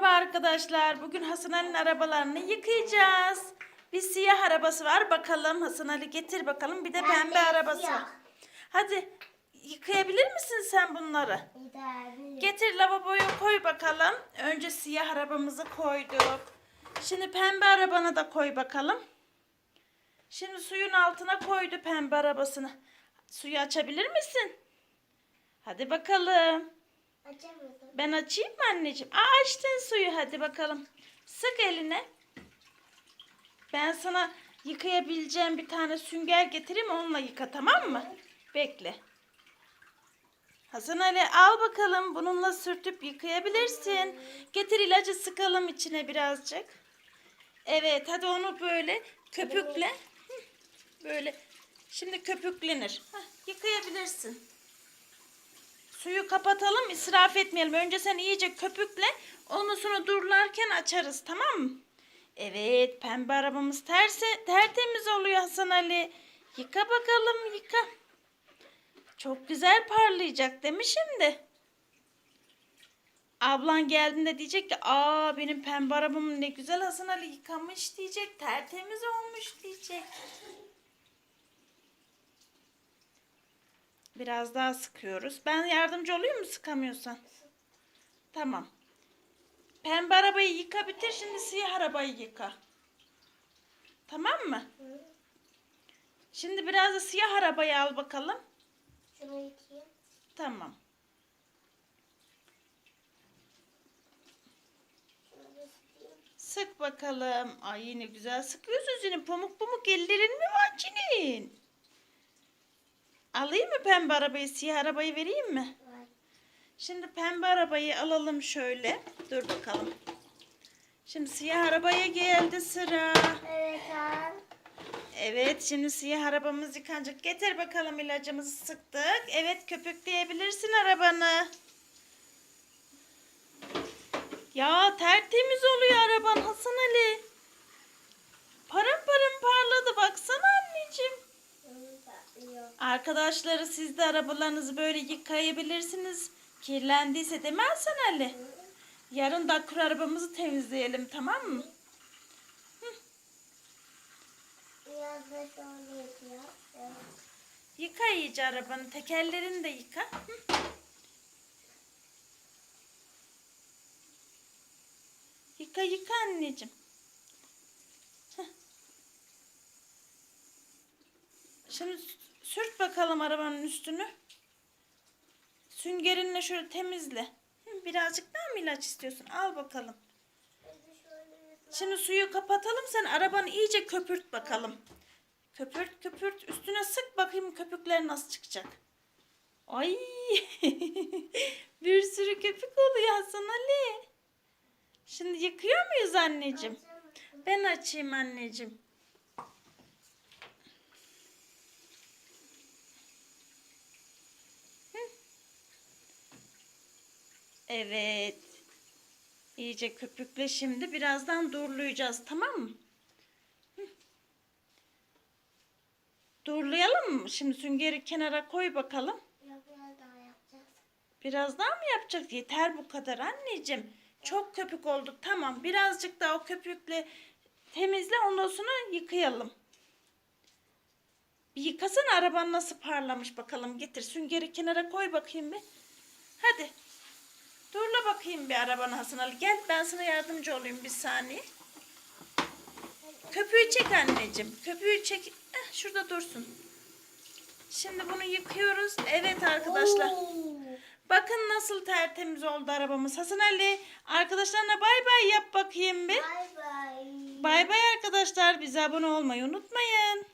Merhaba arkadaşlar. Bugün Hasan Ali'nin arabalarını yıkayacağız. Bir siyah arabası var. Bakalım Hasan Ali getir bakalım. Bir de Ben pembe de arabası siyah. Hadi yıkayabilir misin sen bunları? İdeal. Getir lavaboya koy bakalım. Önce siyah arabamızı koyduk. Şimdi pembe arabanı da koy bakalım. Şimdi suyun altına koydu pembe arabasını. Suyu açabilir misin? Hadi bakalım. Açamadım. Ben açayım mı anneciğim? Aa açtın suyu hadi bakalım. Sık eline. Ben sana yıkayabileceğim bir tane sünger getireyim onunla yıka tamam mı? Bekle. Hasan Ali al bakalım bununla sürtüp yıkayabilirsin. Getir ilacı sıkalım içine birazcık. Evet hadi onu böyle köpükle. Böyle şimdi köpüklenir. Hah, yıkayabilirsin. Suyu kapatalım israf etmeyelim. Önce sen iyice köpükle. Ondan sonra dururlarken açarız tamam mı? Evet pembe arabamız terse, tertemiz oluyor Hasan Ali. Yıka bakalım yıka. Çok güzel parlayacak değil mi şimdi? Ablan geldiğinde diyecek ki aa benim pembe arabamı ne güzel Hasan Ali yıkamış diyecek. Tertemiz olmuş diyecek. Biraz daha sıkıyoruz. Ben yardımcı olayım mı sıkamıyorsan? Tamam. Pembe arabayı yıka bitir. Şimdi siyah arabayı yıka. Tamam mı? Şimdi biraz da siyah arabayı al bakalım. Şunu yıkayayım. Tamam. Sık bakalım. Ay yine güzel sıkıyorsun senin. Pamuk pamuk ellerin mi var senin? Alayım mı pembe arabayı? Siyah arabayı vereyim mi? Var. Şimdi pembe arabayı alalım şöyle. Dur bakalım. Şimdi siyah arabaya geldi sıra. Evet al. Evet şimdi siyah arabamız yıkanacak. Getir bakalım ilacımızı sıktık. Evet köpükleyebilirsin arabanı. Ya tertemiz oluyor araban Hasan Ali. Arkadaşları siz de arabalarınızı böyle yıkayabilirsiniz. Kirlendiyse Hasan Ali? Yarın da kur arabamızı temizleyelim tamam mı? Evet. Yıka iyice arabanın tekerlerini de yıka. Hı. Yıka yıka anneciğim. Heh. Şimdi sürt bakalım arabanın üstünü. Süngerinle şöyle temizle. Birazcık daha mı ilaç istiyorsun? Al bakalım. Şimdi suyu kapatalım. Sen arabanı iyice köpürt bakalım. Köpürt köpürt. Üstüne sık bakayım köpükler nasıl çıkacak. Ay bir sürü köpük oluyor Hasan Ali. Şimdi yıkıyor muyuz anneciğim? Ben açayım anneciğim. Evet. İyice köpükle şimdi. Birazdan durlayacağız tamam mı? Hı. Durlayalım mı? Şimdi süngeri kenara koy bakalım. Biraz daha yapacağız. Biraz daha mı yapacak? Yeter bu kadar anneciğim. Çok köpük olduk. Tamam. Birazcık daha o köpükle temizle. Ondan sonra yıkayalım. Bir yıkasana araban nasıl parlamış bakalım. Getir süngeri kenara koy bakayım bir. Hadi. Durla bakayım bir arabanı Hasan Ali. Gel ben sana yardımcı olayım bir saniye. Köpüğü çek anneciğim. Köpüğü çek. Eh, şurada dursun. Şimdi bunu yıkıyoruz. Evet arkadaşlar. Oo. Bakın nasıl tertemiz oldu arabamız. Hasan Ali arkadaşlarına bay bay yap bakayım bir. Bay bay. Bay bay arkadaşlar. Bize abone olmayı unutmayın.